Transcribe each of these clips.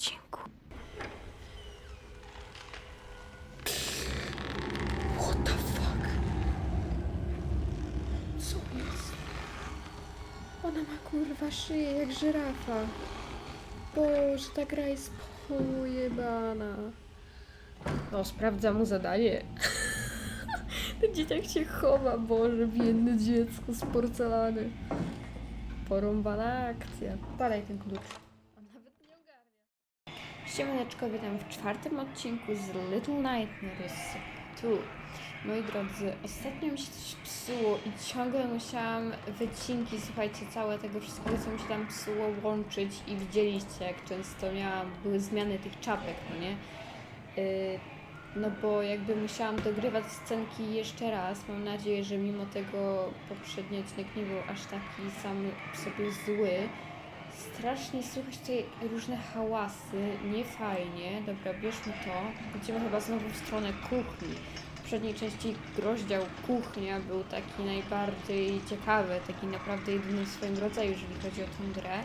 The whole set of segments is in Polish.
odcinku. What the fuck? Co jest? Ona ma kurwa szyję jak żyrafa. Boże, ta gra jest pojebana. No, sprawdza mu zadanie. Ten dzieciak się chowa, Boże, biedne dziecko z porcelany. Porąbana akcja. Padaj ten klucz. On nawet nie ogarnia. Siemaneczko, witam w czwartym odcinku z Little Nightmares 2. Moi drodzy, ostatnio mi się coś psuło i ciągle musiałam wycinki, słuchajcie, całe tego wszystkiego, co mi się tam psuło, łączyć i widzieliście, jak często miałam, były zmiany tych czapek, no nie? Yy, no bo jakby musiałam dogrywać scenki jeszcze raz. Mam nadzieję, że mimo tego poprzedni odcinek nie był aż taki sam sobie zły. Strasznie słychać tutaj różne hałasy, nie fajnie. Dobra, bierzmy to. Idziemy chyba znowu w stronę kuchni. W poprzedniej części rozdział kuchnia był taki najbardziej ciekawy, taki naprawdę jedyny w swoim rodzaju, jeżeli chodzi o tę grę.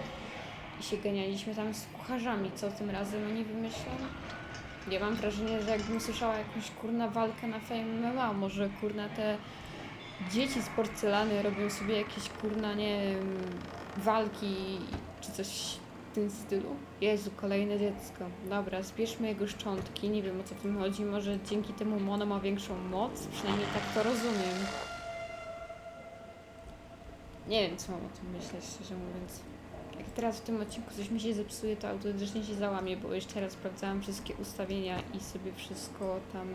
I się ganialiśmy tam z kucharzami. Co tym razem oni wymyślą? Ja mam wrażenie, że jakbym słyszała jakąś kurna walkę na Fame MMA, może kurna te dzieci z porcelany robią sobie jakieś kurna, nie wiem, walki czy coś w tym stylu. Jezu, kolejne dziecko. Dobra, zbierzmy jego szczątki, nie wiem o co w tym chodzi, może dzięki temu Mono ma większą moc, przynajmniej tak to rozumiem. Nie wiem co mam o tym myśleć, szczerze mówiąc. Jak teraz w tym odcinku coś mi się zepsuje, to autentycznie się załamie, bo jeszcze raz sprawdzałam wszystkie ustawienia i sobie wszystko tam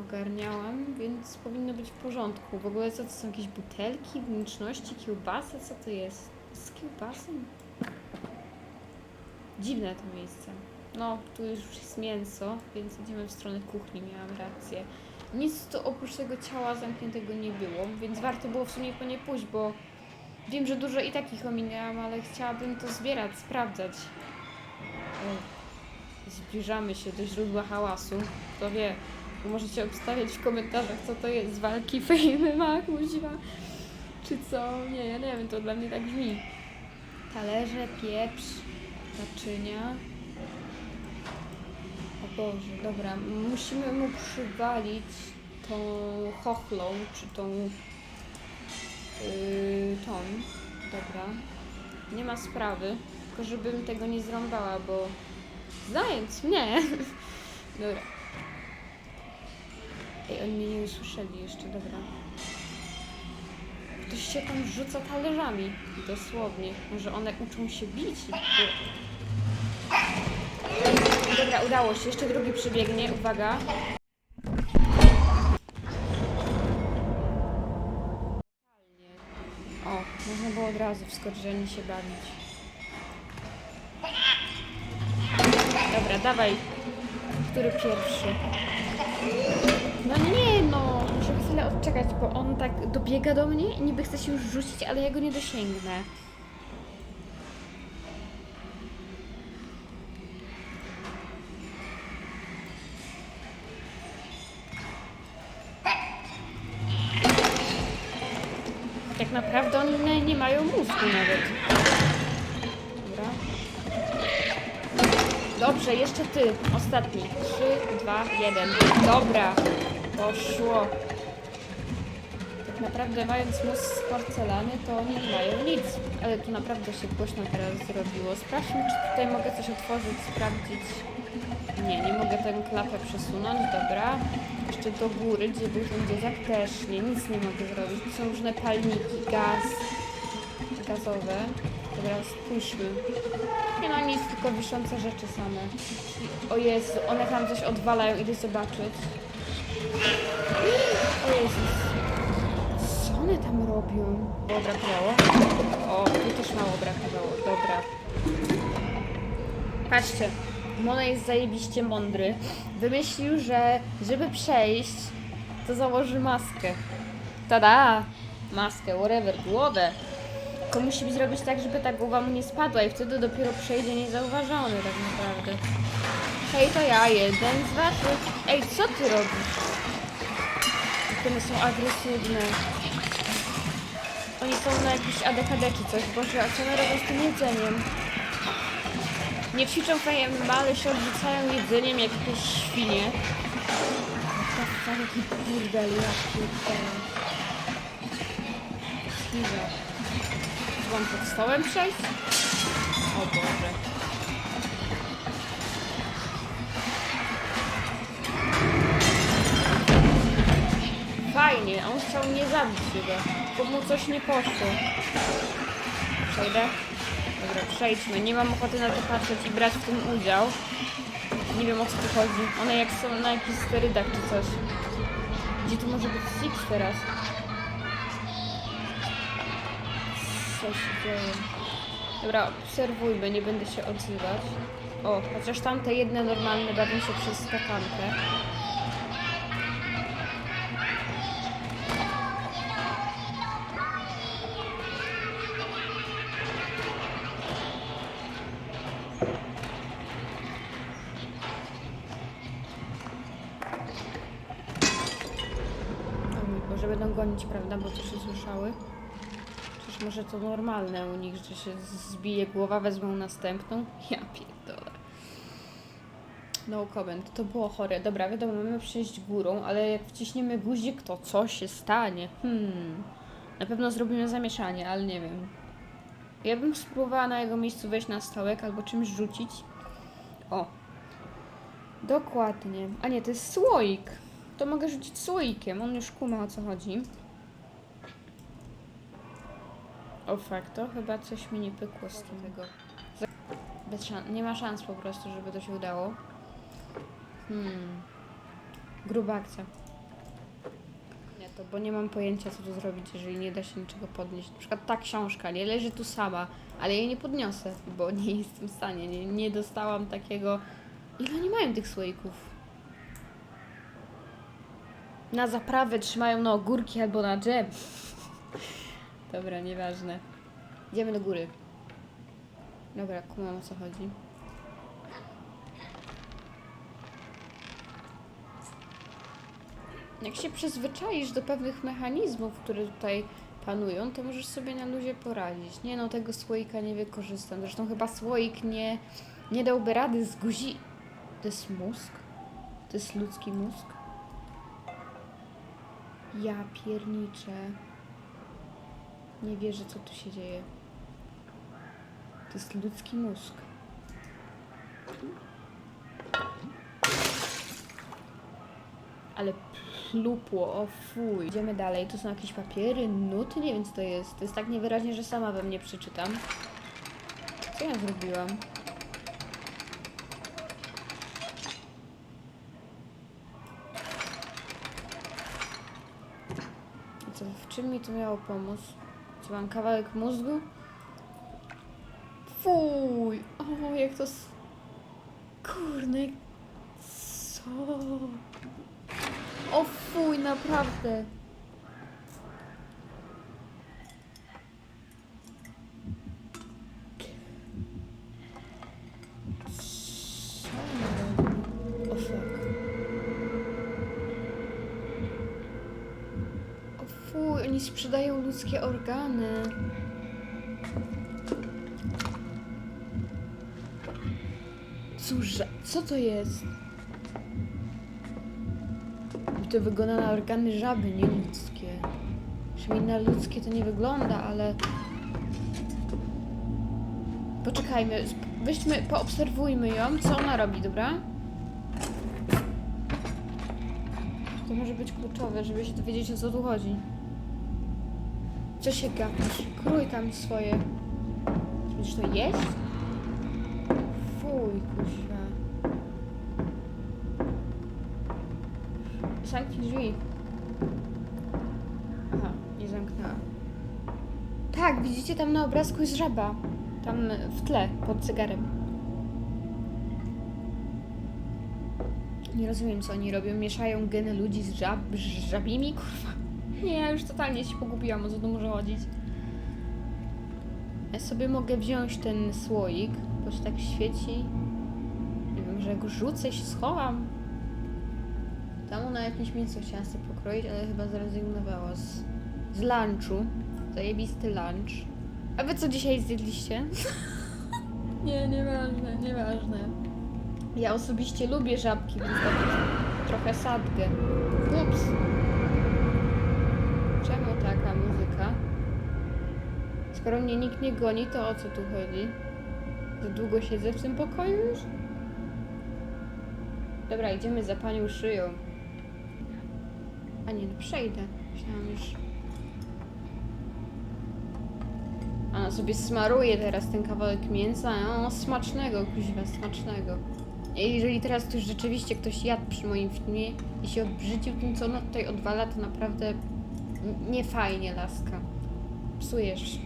ogarniałam, więc powinno być w porządku. W ogóle co to są jakieś butelki, wnętrzności, kiełbasa? Co to jest? Z kiełbasą? Dziwne to miejsce. No, tu już jest mięso, więc idziemy w stronę kuchni, miałam rację. Nic tu oprócz tego ciała zamkniętego nie było, więc warto było w sumie po nie pójść, bo Wiem, że dużo i takich ominęłam, ale chciałabym to zbierać, sprawdzać. O, zbliżamy się do źródła hałasu. Kto wie, możecie obstawiać w komentarzach, co to jest. Walki fejmy ma, kuźwa. Czy co? Nie, ja nie wiem, to dla mnie tak brzmi. Talerze, pieprz, naczynia. O Boże, dobra, musimy mu przywalić tą chochlą, czy tą Yy, tą. Dobra. Nie ma sprawy. Tylko żebym tego nie zrąbała, bo zając mnie. Dobra. Ej, oni mnie nie usłyszeli jeszcze, dobra. Ktoś się tam rzuca talerzami. Dosłownie. Może one uczą się bić. Dobra, udało się. Jeszcze drugi przybiegnie. Uwaga. O, można było od razu wskoczyć, a nie się bawić. Dobra, dawaj. Który pierwszy? No nie no, chwilę odczekać, bo on tak dobiega do mnie i niby chce się już rzucić, ale ja go nie dosięgnę. Tak naprawdę oni nie, nie mają mózgu nawet. Dobra. Dobrze, jeszcze ty. Ostatni. 3, 2, 1. Dobra. Poszło. Tak naprawdę mając mózg z porcelany, to nie mają nic. Ale tu naprawdę się głośno teraz zrobiło. Sprawdźmy, czy tutaj mogę coś otworzyć, sprawdzić. Nie, nie mogę tę klapę przesunąć, dobra. Jeszcze do góry, gdzie był ten dzieciak też nie, nic nie mogę zrobić. Tu są różne palniki, gaz, gazowe. Dobra, spójrzmy. Nie no, nic, tylko wiszące rzeczy same. O Jezu, one tam coś odwalają, idę zobaczyć. O Jezus. Robią? Mało brakowało? O, tu też mało brakowało, dobra. Patrzcie, Mono jest zajebiście mądry. Wymyślił, że żeby przejść, to założy maskę. Tada! Maskę, whatever, głowę. Tylko musi zrobić tak, żeby ta głowa mu nie spadła i wtedy dopiero przejdzie niezauważony tak naprawdę. Hej, to ja, jeden z waszych. Ej, co ty robisz? One są agresywne. Oni są na jakiś ADHD czy coś. Boże, a co one robią z tym jedzeniem? Nie ćwiczą FMMA, ale się odrzucają jedzeniem jak jakieś świnie. Tak, jaki burdel, ja pierdolę. Chwila. Czy pod stołem przejść? O Boże. Fajnie, on chciał mnie zabić chyba, bo mu coś nie poszło. Przejdę? Dobra, przejdźmy. Nie mam ochoty na to patrzeć i brać w tym udział. Nie wiem o co tu chodzi. One jak są na jakichś sterydach czy coś. Gdzie tu może być Six teraz? Co się dzieje? Dobra, obserwujmy, nie będę się odzywać. O, chociaż tamte jedne normalne bawią się przez skakankę. To normalne u nich, że się zbije głowa, wezmą następną? Ja pierdolę. No comment, to było chore. Dobra, wiadomo, mamy przejść górą, ale jak wciśniemy guzik, to co się stanie? Hmm. Na pewno zrobimy zamieszanie, ale nie wiem. Ja bym spróbowała na jego miejscu wejść na stołek albo czymś rzucić. O. Dokładnie. A nie, to jest słoik. To mogę rzucić słoikiem. On już kuma o co chodzi. O fakt, to chyba coś mi nie pykło z tego. Bez nie ma szans po prostu, żeby to się udało. Hmm. Gruba akcja. Nie to, bo nie mam pojęcia co tu zrobić, jeżeli nie da się niczego podnieść. Na przykład ta książka, nie leży tu sama, ale jej nie podniosę, bo nie jestem w stanie. Nie, nie dostałam takiego. Ile oni mają tych słoików? Na zaprawę trzymają na ogórki albo na dżem. Dobra, nieważne. Idziemy do góry. Dobra, kumam o co chodzi. Jak się przyzwyczaisz do pewnych mechanizmów, które tutaj panują, to możesz sobie na luzie poradzić. Nie no, tego słoika nie wykorzystam. Zresztą chyba słoik nie, nie dałby rady z guzi... To jest mózg? To jest ludzki mózg? Ja pierniczę. Nie wierzę, co tu się dzieje. To jest ludzki mózg. Ale plupło, o fuj. Idziemy dalej. Tu są jakieś papiery, nuty, nie wiem co to jest. To jest tak niewyraźnie, że sama we mnie przeczytam. Co ja zrobiłam? Co, w czym mi to miało pomóc? Czy mam kawałek mózgu? Fuj! O, jak to... s- co? O fuj, naprawdę. Co on robi? O fuck. O fuj, oni sprzedają ludzkie organy. Cóż, co to jest? To wygląda na organy żaby, nie ludzkie. Przynajmniej na ludzkie to nie wygląda, ale... Poczekajmy, weźmy, poobserwujmy ją, co ona robi, dobra? To może być kluczowe, żeby się dowiedzieć o co tu chodzi. Co się gapisz? Krój tam swoje. Będziesz to jeść? Fuj, kuźwa. Zamknij drzwi. Aha, nie zamknęła. Tak, widzicie tam na obrazku jest żaba. Tam w tle, pod cygarem. Nie rozumiem, co oni robią. Mieszają geny ludzi z żab, z żabimi, kurwa. Nie, ja już totalnie się pogubiłam, o co tu może chodzić. Ja sobie mogę wziąć ten słoik, bo się tak świeci. Nie wiem, że go rzucę się schowam. Tam na jakimś miejscu chciałam sobie pokroić, ale chyba zrezygnowała z, z lunchu. Zajebisty lunch. A wy co dzisiaj zjedliście? Nie, nieważne, nieważne. Ja osobiście lubię żabki, więc tak trochę sadgę. Ups. Taka muzyka? Skoro mnie nikt nie goni, to o co tu chodzi? Za długo siedzę w tym pokoju już? Dobra, idziemy za panią szyją. A nie, no przejdę. Myślałam już... Ona sobie smaruje teraz ten kawałek mięsa. O, smacznego, kuźwa, smacznego. I jeżeli teraz ktoś rzeczywiście ktoś jadł przy moim filmie i się obrzydził tym, co ona tutaj odwala, to naprawdę nie fajnie, laska. Psujesz.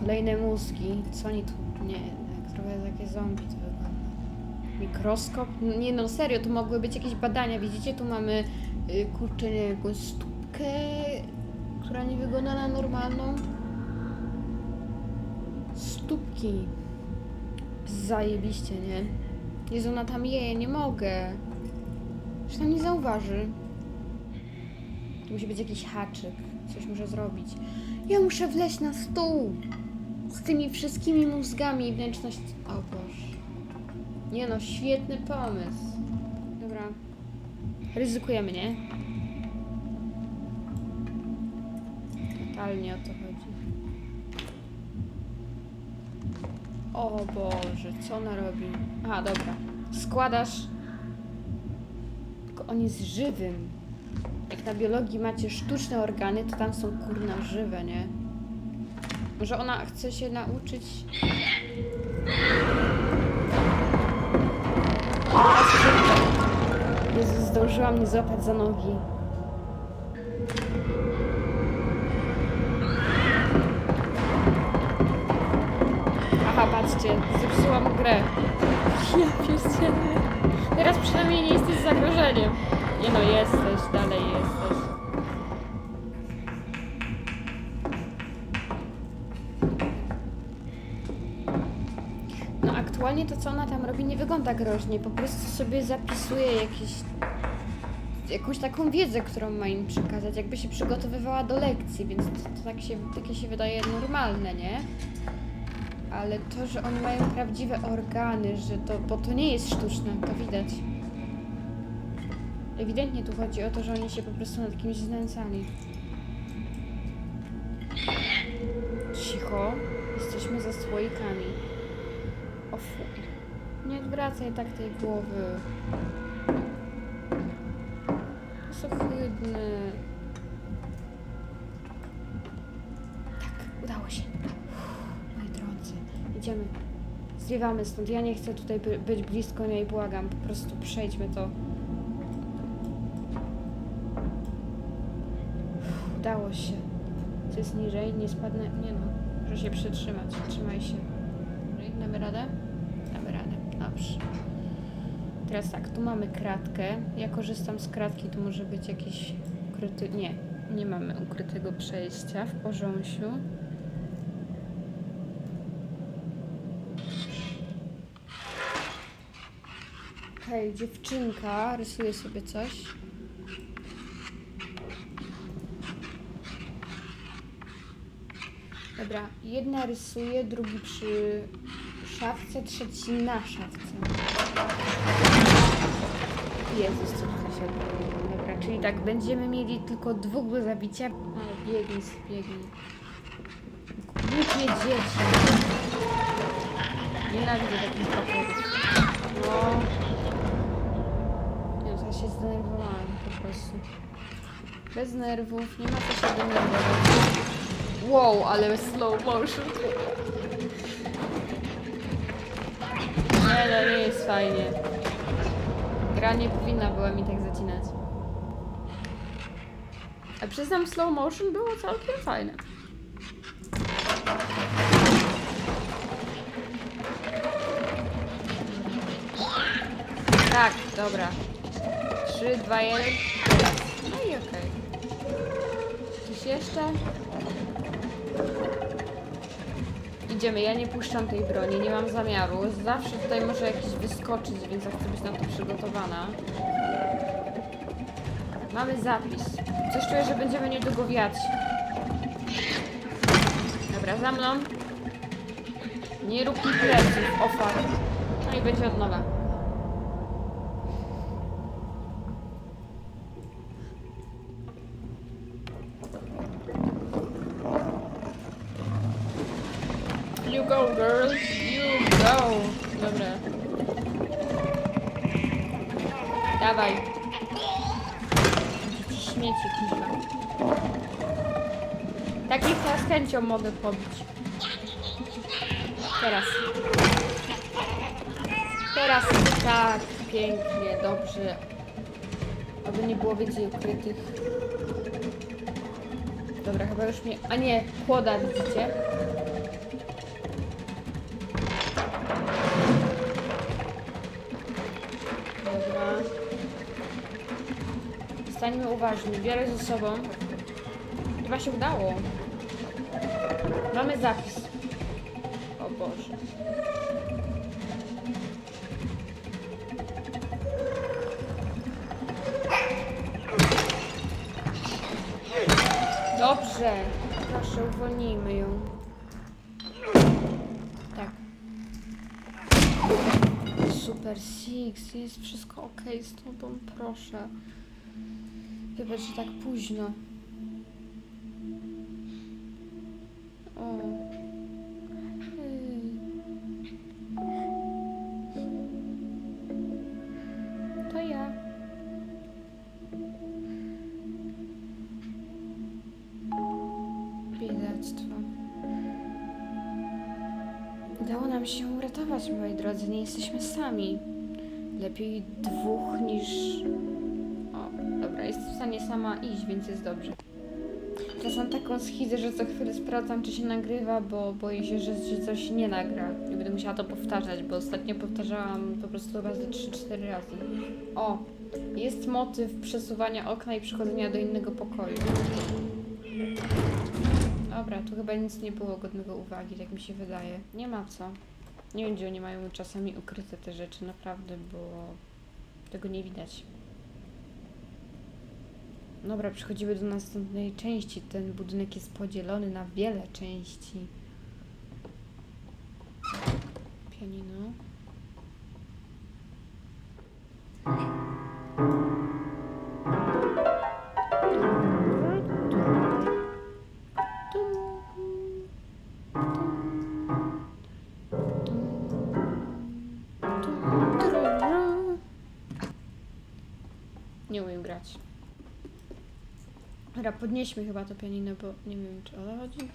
Kolejne mózgi. Co oni tu... Nie, jak trochę takie zombie to wygląda. Mikroskop? Nie no, serio, to mogły być jakieś badania. Widzicie, tu mamy y, kurczę, nie, jakąś stópkę, która nie wygląda na normalną. Stópki. Zajebiście, nie? Jezu, ona tam je, nie mogę. Że tam nie zauważy. Tu musi być jakiś haczyk. Coś muszę zrobić. Ja muszę wleźć na stół. Z tymi wszystkimi mózgami i wnętrzność... O Boże. Nie no, świetny pomysł. Dobra. Ryzykujemy, nie? Totalnie o to chodzi. O Boże, co ona robi? A, dobra. Składasz... Tylko on jest żywym. Jak na biologii macie sztuczne organy, to tam są kurna żywe, nie? Może ona chce się nauczyć... Jezu, zdążyła mnie złapać za nogi. Aha, patrzcie, zepsułam grę. Ja pierdzielę. Teraz przynajmniej nie jesteś zagrożeniem. Nie no, jesteś, dalej jesteś. No aktualnie to, co ona tam robi, nie wygląda groźnie. Po prostu sobie zapisuje jakieś... jakąś taką wiedzę, którą ma im przekazać. Jakby się przygotowywała do lekcji, więc to, to tak się, takie się wydaje normalne, nie? Ale to, że oni mają prawdziwe organy, że to... bo to nie jest sztuczne, to widać. Ewidentnie tu chodzi o to, że oni się po prostu nad kimś znęcali. Cicho. Jesteśmy za słoikami. O fuj. Nie odwracaj tak tej głowy. To ohydne. Idziemy. Zwiewamy stąd. Ja nie chcę tutaj by, być blisko niej, błagam. Po prostu przejdźmy to. Udało się. Co jest niżej? Nie spadnę. Nie no. Muszę się przytrzymać. Trzymaj się. Damy radę? Damy radę. Dobrze. Teraz tak, tu mamy kratkę. Ja korzystam z kratki, tu może być jakiś ukryty... Nie, nie mamy ukrytego przejścia w porząsiu. Dziewczynka rysuje sobie coś. Dobra, jedna rysuje, drugi przy szafce, trzeci na szafce. Jezus, co tutaj się. Dobra, czyli tak, będziemy mieli tylko dwóch do zabicia. Ale biegnij, biegnij. Głupie dzieci. Nienawidzę takich paporów. No. Zdenerwowałam po prostu. Bez nerwów, nie ma co się denerwować. Wow, ale slow motion. Nie, no nie jest fajnie. Gra nie powinna była mi tak zacinać. A przyznam, slow motion było całkiem fajne. Tak, dobra. 3, 2, 1. No i okej. Coś jeszcze? Idziemy, ja nie puszczam tej broni, nie mam zamiaru. Zawsze tutaj może jakiś wyskoczyć, więc ja chcę być na to przygotowana. Mamy zapis. Coś czuję, że będziemy niedługo wiać. Dobra, za mną. Nie rób mi pleców. No i będzie od nowa. Takich ja z chęcią mogę pobić. Teraz. Teraz tak, pięknie, dobrze. Aby nie było więcej ukrytych. Dobra, chyba już mnie... A nie, kłoda, widzicie? Dobra. Stańmy uważni. Biorę ze sobą. Chyba się udało. Mamy zapis. O Boże. Dobrze. Proszę, uwolnijmy ją. Tak. Super Six, jest wszystko ok z tobą, proszę. Wybacz, że tak późno. To ja. Biedactwo. Udało nam się uratować, moi drodzy. Nie jesteśmy sami. Lepiej dwóch niż. O, dobra, jest w stanie sama iść, więc jest dobrze. Teraz mam taką schizę, że co chwilę sprawdzam, czy się nagrywa, bo boję się, że, że coś nie nagra. I będę musiała to powtarzać, bo ostatnio powtarzałam po prostu chyba ze 3-4 razy. O, jest motyw przesuwania okna i przechodzenia do innego pokoju. Dobra, tu chyba nic nie było godnego uwagi, tak mi się wydaje. Nie ma co. Nie wiem, gdzie oni mają czasami ukryte te rzeczy, naprawdę, bo tego nie widać. Dobra, przechodzimy do następnej części. Ten budynek jest podzielony na wiele części. Pianino. Podnieśmy chyba to pianino, bo nie wiem, czy o to chodzi.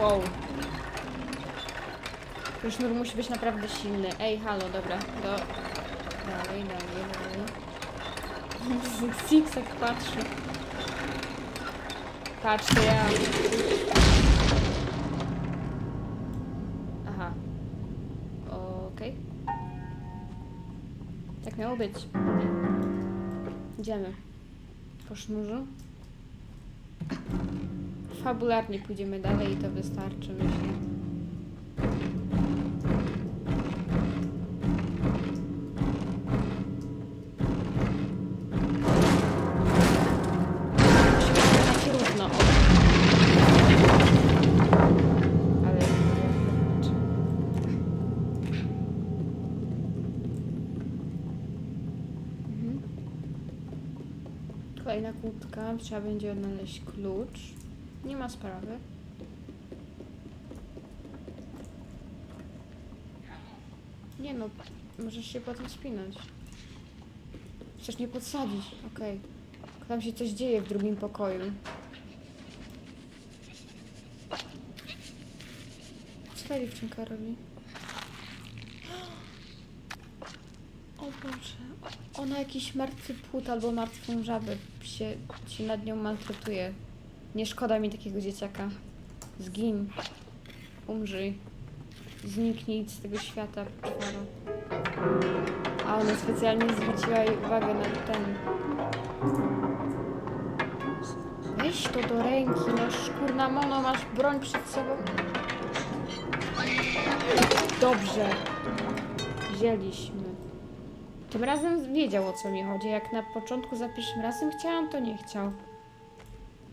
Wow. Ten sznur musi być naprawdę silny. Ej, halo, dobra, do... Dalej, dalej, dalej. Zigzag patrzy. Patrz, to ja... Aha. Okej. Tak miało być. Idziemy. Po sznurzu. Fabularnie pójdziemy dalej i to wystarczy, myślę. Trzeba będzie odnaleźć klucz. Nie ma sprawy. Nie no, możesz się potem spinać. Chcesz mnie podsadzić, okej. Tam się coś dzieje w drugim pokoju. Co ta dziewczynka robi? O Boże, ona jakiś martwy płód albo martwą żabę się, się nad nią maltretuje. Nie szkoda mi takiego dzieciaka. Zgin. Umrzyj. Zniknij z tego świata, poczwaro. A ona specjalnie zwróciła uwagę na ten. Weź to do ręki, no szkurna mono, masz broń przed sobą. Dobrze. Wzięliśmy. Tym razem wiedział o co mi chodzi. Jak na początku za pierwszym razem chciałam, to nie chciał.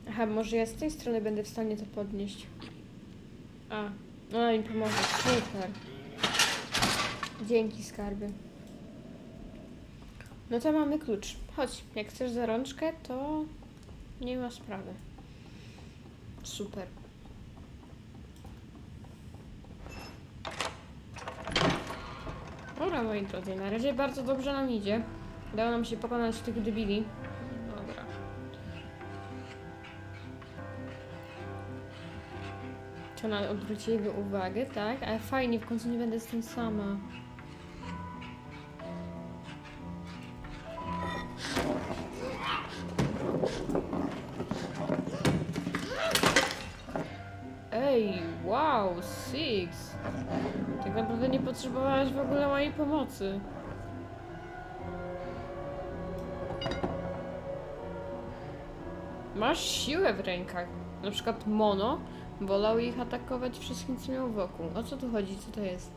Aha, może ja z tej strony będę w stanie to podnieść. A, ona mi pomoże. Super. Dzięki, skarby. No to mamy klucz. Chodź, jak chcesz za rączkę, to nie ma sprawy. Super. Dobra, moi drodzy, na razie bardzo dobrze nam idzie. Udało nam się pokonać tych debili. Dobra. Czy ona odwróci jego uwagę, tak? Ale fajnie, w końcu nie będę z tym sama. Ej, wow, Six! Tak naprawdę nie potrzebowałaś w ogóle mojej pomocy. Masz siłę w rękach. Na przykład Mono wolał ich atakować wszystkim, co miał wokół. O co tu chodzi? Co to jest?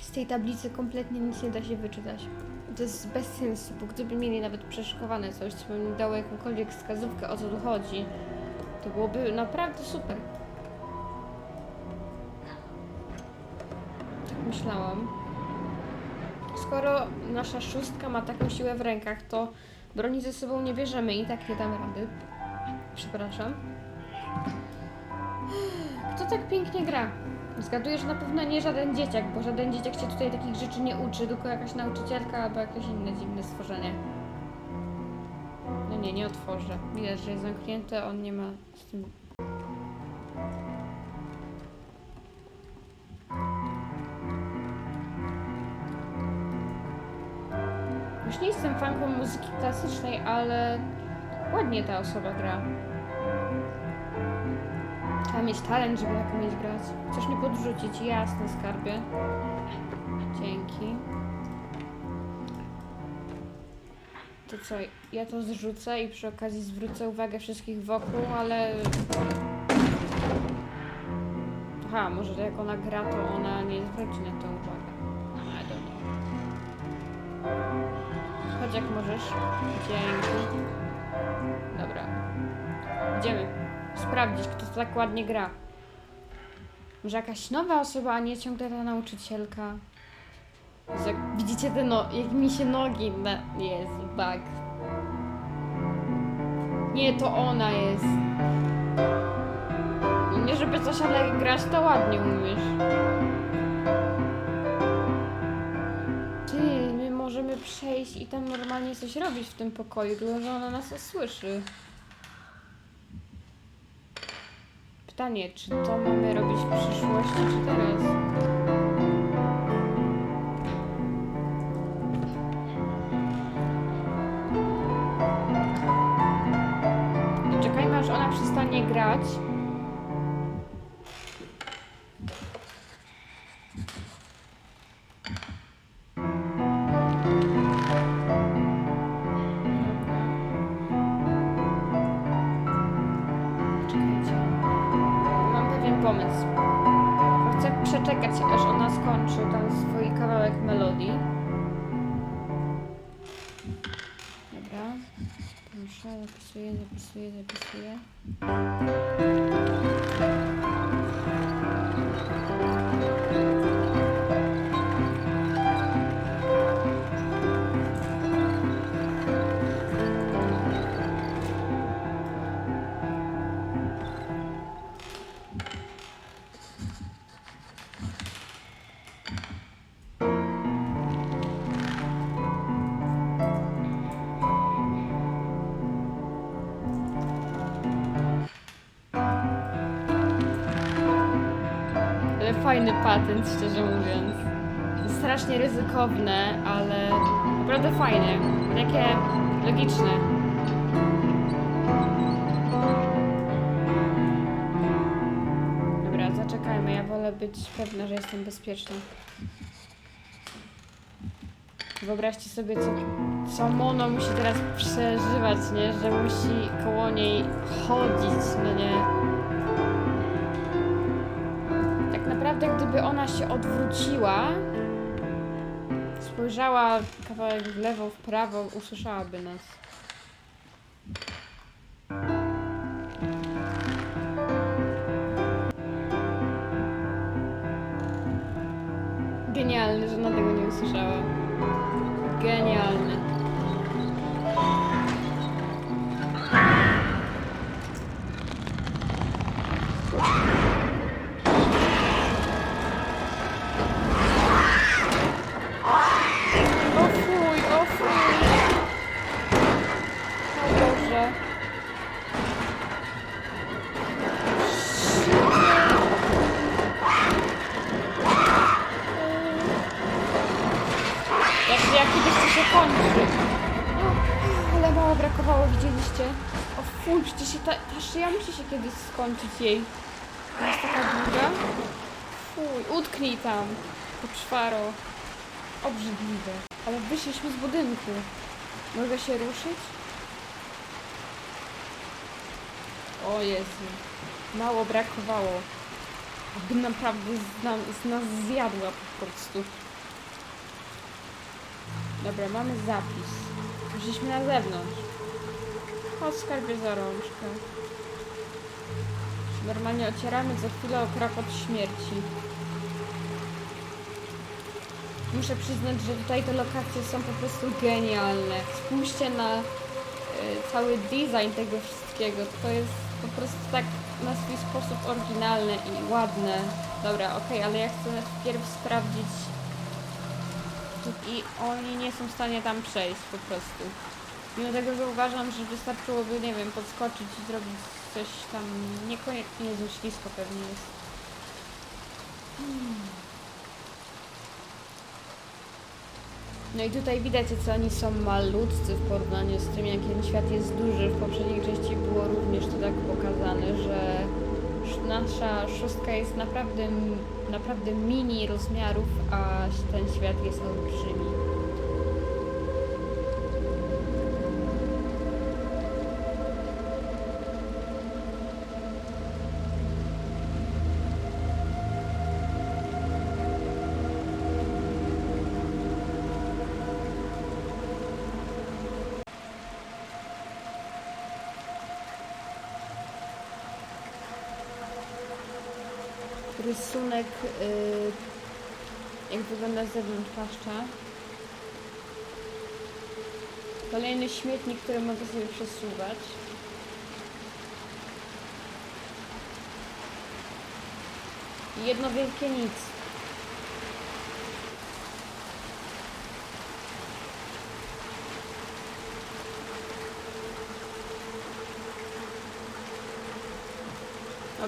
Z tej tablicy kompletnie nic nie da się wyczytać. To jest bez sensu, bo gdyby mieli nawet przeszykowane coś, co by mi dało jakąkolwiek wskazówkę, o co tu chodzi, to byłoby naprawdę super. Myślałam. Skoro nasza szóstka ma taką siłę w rękach, to broni ze sobą nie bierzemy i tak nie damy rady. Przepraszam. Kto tak pięknie gra? Zgaduję, że na pewno nie żaden dzieciak, bo żaden dzieciak się tutaj takich rzeczy nie uczy, tylko jakaś nauczycielka albo jakieś inne dziwne stworzenie. No nie, nie otworzę. Widać, że jest zamknięte, on nie ma z tym... Już nie jestem fanką muzyki klasycznej, ale ładnie ta osoba gra. Trzeba mieć talent, żeby tak umieć grać. Chcesz mnie podrzucić? Jasne, skarbie. Dzięki. To co, ja to zrzucę i przy okazji zwrócę uwagę wszystkich wokół, ale... Aha, może jak ona gra, to ona nie zwróci na to uwagę. Jak możesz. Dzięki. Dobra. Idziemy. Sprawdzić, kto to tak ładnie gra. Może jakaś nowa osoba, a nie ciągle ta nauczycielka. Jezu, Jak widzicie te no, jak mi się nogi na... Jezu, bug. Nie, to ona jest. No Nie żeby coś, ale grać to ładnie umiesz. Możemy przejść i tam normalnie coś robić w tym pokoju, tylko że ona nas słyszy. Pytanie, czy to mamy robić w przyszłości, czy teraz? Czekajmy, aż ona przestanie grać. Ona skończy tam swój kawałek melodii. Dobra. Proszę, zapisuję, zapisuję, zapisuję. Patent, szczerze mówiąc. Strasznie ryzykowne, ale naprawdę fajne. Takie logiczne. Dobra, zaczekajmy. Ja wolę być pewna, że jestem bezpieczna. Wyobraźcie sobie, co, co Mono musi teraz przeżywać, nie? Że musi koło niej chodzić, no nie? Ona się odwróciła, spojrzała kawałek w lewo, w prawo, usłyszałaby nas. Genialne, że ona tego nie usłyszała. Skończyć jej. Jest taka długa. Fuj, utknij tam, poczwaro. Obrzydliwe. Ale wyszliśmy z budynku. Mogę się ruszyć? O Jezu. Mało brakowało. Aby naprawdę z, nam, z nas zjadła po prostu. Dobra, mamy zapis. Wyszliśmy na zewnątrz. Chodź skarbie za rączkę. Normalnie ocieramy za chwilę o krakot śmierci. Muszę przyznać, że tutaj te lokacje są po prostu genialne. Spójrzcie na y, cały design tego wszystkiego. To jest po prostu tak na swój sposób oryginalne i ładne. Dobra, okej, ale ja chcę wpierw sprawdzić i oni nie są w stanie tam przejść po prostu. Mimo tego, że uważam, że wystarczyłoby, nie wiem, podskoczyć i zrobić coś tam niekoniecznie Jezu, ślisko pewnie jest. Hmm. No i tutaj widać, co oni są malutcy w porównaniu z tym, jak ten świat jest duży. W poprzedniej części było również to tak pokazane, że sz- nasza szóstka jest naprawdę, naprawdę mini rozmiarów, a ten świat jest olbrzymi. Rysunek, y, jak wygląda z zewnątrz paszcza. Kolejny śmietnik, który mogę sobie przesuwać. Jedno wielkie nic.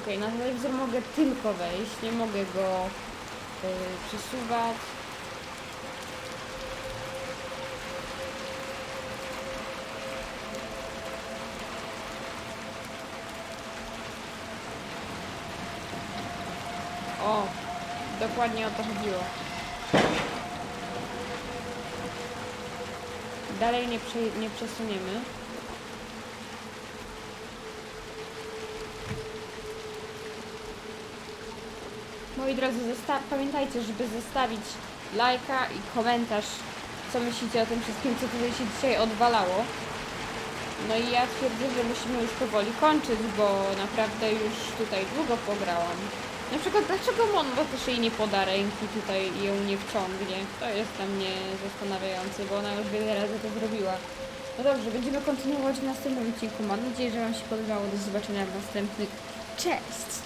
Okej, na telewizor mogę tylko wejść, nie mogę go y, przesuwać. O, dokładnie o to chodziło. Dalej nie, prze, nie przesuniemy. Moi drodzy, pamiętajcie, żeby zostawić lajka i komentarz, co myślicie o tym wszystkim, co tutaj się dzisiaj odwalało. No i ja twierdzę, że musimy już powoli kończyć, bo naprawdę już tutaj długo pograłam. Na przykład, dlaczego Monbo też jej nie poda ręki tutaj i ją nie wciągnie? To jest dla mnie zastanawiające, bo ona już wiele razy to zrobiła. No dobrze, będziemy kontynuować w następnym odcinku. Mam nadzieję, że Wam się podobało. Do zobaczenia w następnych. Cześć!